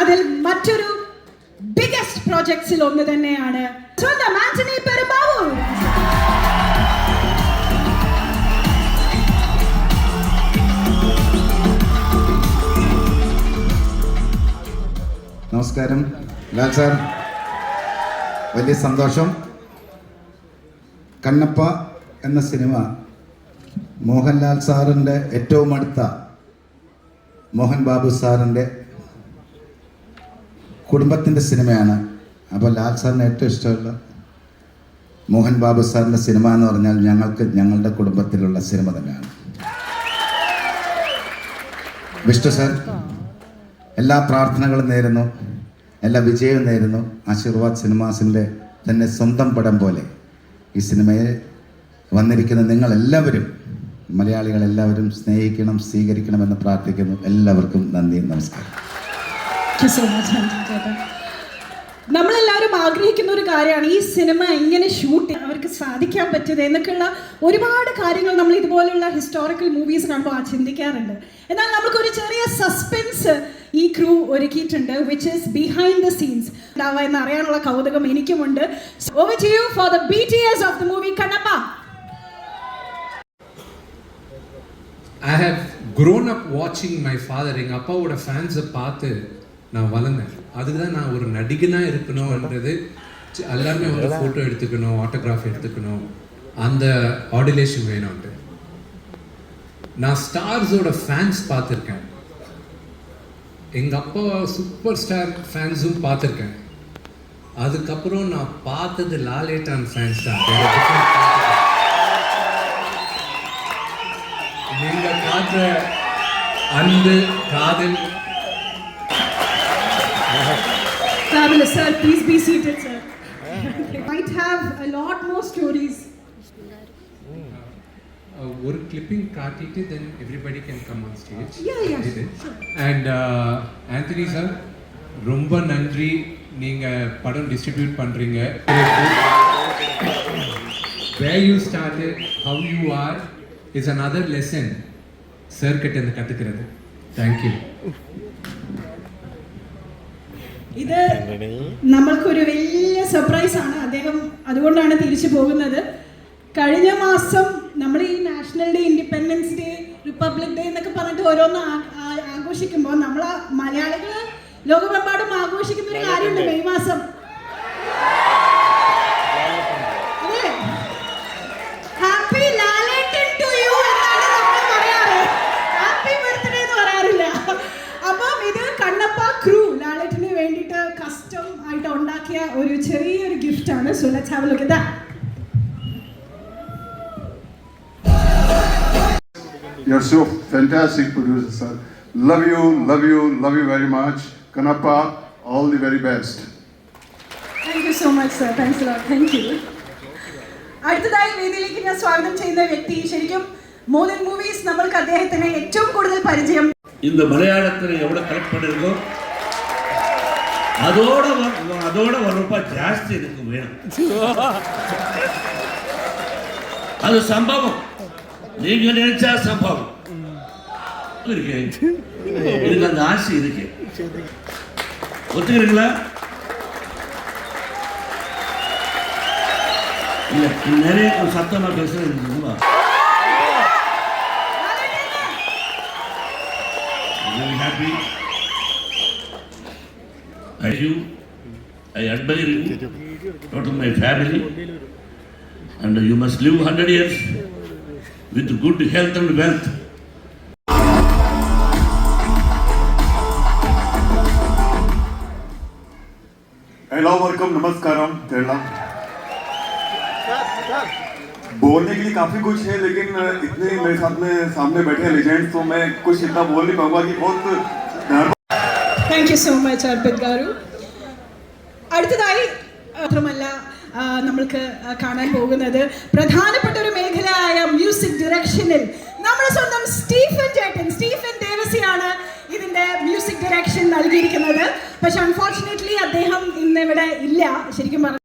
അതിൽ മറ്റൊരു ബിഗസ്റ്റ് പ്രോജക്ട്സിൽ ഒന്ന് തന്നെയാണ്. നമസ്കാരം. ലാൽ സാർ വലിയ സന്തോഷം. കണ്ണപ്പ എന്ന സിനിമ മോഹൻലാൽ സാറിന്റെ ഏറ്റവും അടുത്ത മോഹൻ ബാബു സാറിന്റെ കുടുംബത്തിന്റെ സിനിമയാണ്. അപ്പോൾ ലാൽ സാറിന് ഏറ്റവും ഇഷ്ടമുള്ള മോഹൻ ബാബു സാറിന്റെ സിനിമ എന്ന് പറഞ്ഞാൽ ഞങ്ങൾക്ക് ഞങ്ങളുടെ കുടുംബത്തിലുള്ള സിനിമ തന്നെയാണ്. വിഷ്ണു സാർ എല്ലാ പ്രാർത്ഥനകളും നേരുന്നു. എല്ലാ വിജയവും നേരുന്നു. ആശീർവാദ് സിനിമാസിന്റെ തന്നെ സ്വന്തം പടം പോലെ ഈ സിനിമയെ വന്നിരിക്കുന്ന നിങ്ങളെല്ലാവരും മലയാളികളെല്ലാവരും സ്നേഹിക്കണം സ്വീകരിക്കണമെന്ന് പ്രാർത്ഥിക്കുന്നു. എല്ലാവർക്കും നന്ദി നമസ്കാരം. Thank you so much, Antony ചേട്ടാ. നമ്മളെല്ലാവരും ആഗ്രഹിക്കുന്ന ഒരു കാര്യമാണ് ഈ സിനിമ എങ്ങനെ ഷൂട്ട് ചെയ്യാൻ അവർക്ക് സാധിക്കാൻ പറ്റിയത് എന്നൊക്കെയുള്ള ഒരുപാട് കാര്യങ്ങൾ നമ്മൾ ഇതുപോലുള്ള ഹിസ്റ്റോറിക്കൽ മൂവീസ് കാണുമ്പോൾ ആ ചിന്തിക്കാറുണ്ട് എന്നാൽ നമുക്കൊരു ചെറിയ സസ്പെൻസ് ഈ ക്രൂ ഒരുക്കിയിട്ടുണ്ട് which is behind the scenes ഉണ്ടാവുക എന്ന് അറിയാനുള്ള കൗതുകം എനിക്കുമുണ്ട് over to you for the B T S of the movie Kannappa I have grown up watching my father எங்கள் அப்பாவோட ஃபேன்ஸை பார்த்து நான் வளர்ந்தேன். அதுக்கு தான் நான் ஒரு நடிகனாக இருக்கணும்ன்றது எல்லாருமே வந்து ஃபோட்டோ எடுத்துக்கணும் ஆட்டோகிராஃப் எடுத்துக்கணும். அந்த ஆடிலேஷன் வேணும்ன்ட்டு. நான் ஸ்டார்ஸோட ஃபேன்ஸ் பார்த்துருக்கேன். எங்கள் அப்பா சூப்பர் ஸ்டார் ஃபேன்ஸும் பார்த்துருக்கேன். அதுக்கப்புறம் நான் பார்த்தது லாலேட்டான் ஃபேன்ஸ் தான். They are different category. நீங்க காட்டுற அன்பு காதல் Fabulous, sir. Please be seated, sir. Might have a lot more stories. uh, ஒரு கிளிப்பிங் காட்டிட்டு then everybody can come on stage இது. அண்ட் ஆந்தனி சார் ரொம்ப நன்றி நீங்க படம் டிஸ்ட்ரிபியூட் பண்றீங்க where you start how you are is another lesson sir கிட்ட இருந்து கத்துக்கிறது தேங்க்யூ ഇത് നമ്മൾക്കൊരു വലിയ സർപ്രൈസ് ആണ്. അദ്ദേഹം അതുകൊണ്ടാണ് തിരിച്ചു പോകുന്നത്. കഴിഞ്ഞ മാസം നമ്മൾ ഈ national day independence day republic day എന്നൊക്കെ പറഞ്ഞിട്ട് ഓരോന്ന് ആഘോഷിക്കുമ്പോൾ നമ്മൾ മലയാളികൾ ലോകമെമ്പാടും ആഘോഷിക്കുന്ന ഒരു കാര്യമുണ്ട് മെയ് മാസം. ഉണ്ടാക്കിയ ഒരു ചെറിയൊരു ഗിഫ്റ്റാണ് so let's have look that You're so fantastic producer, sir. Love you, love you, love you very much. Kanappa, all the very best. Thank you so much, sir. Thanks a lot. Thank you. അടുത്തതായി വേദിയിലേക്ക് ഞാൻ സ്വാഗതം ചെയ്യുന്ന വ്യക്തി ശരിക്കും മോദൻ movies നമ്മൾക്ക് അദ്ദേഹത്തിന് ഏറ്റവും കൂടുതൽ പരിചയം ഇന്ന് മലയാളത്തിന് എവിടെ കളക്ട് அதோட அதோட ஒரு ரூபாய் ஜாஸ்தி எனக்கு வேணும்? அது சம்பவம். நீங்க நினைச்சா சம்பவம். இருக்கு. எனக்கு அந்த ஆசை இருக்கு. ஒத்துக்கிறீங்களா? இல்ல நிறைய சத்தமா பேசுறது I you, I admire you, total my family, and you must live hundred years with good health and wealth. Hello welcome नमस्कारम Kerala बोलने के लिए काफ़ी कुछ है लेकिन इतने मेरे साथ में सामने बैठे लेजेंड्स तो मैं कुछ इतना बोल नहीं पाऊँगा कि बहुत thank you so much Arpit garu. അടുത്തതായി മാത്രമല്ല നമ്മൾക്ക് കാണാൻ പോകുന്നത് പ്രധാനപ്പെട്ട ഒരു മേഖലയായ മ്യൂസിക് ഡയറക്ഷനിൽ നമ്മുടെ സ്വന്തം സ്റ്റീഫൻ ചേട്ടൻ സ്റ്റീഫൻ ദേവസിയാണ് ഇതിന്റെ മ്യൂസിക് ഡയറക്ഷൻ നൽകിയിരിക്കുന്നത്. പക്ഷെ അൺഫോർച്ചുനേറ്റ്ലി അദ്ദേഹം ഇന്നിവിടെ ഇല്ല. ശരിക്കും പറഞ്ഞാൽ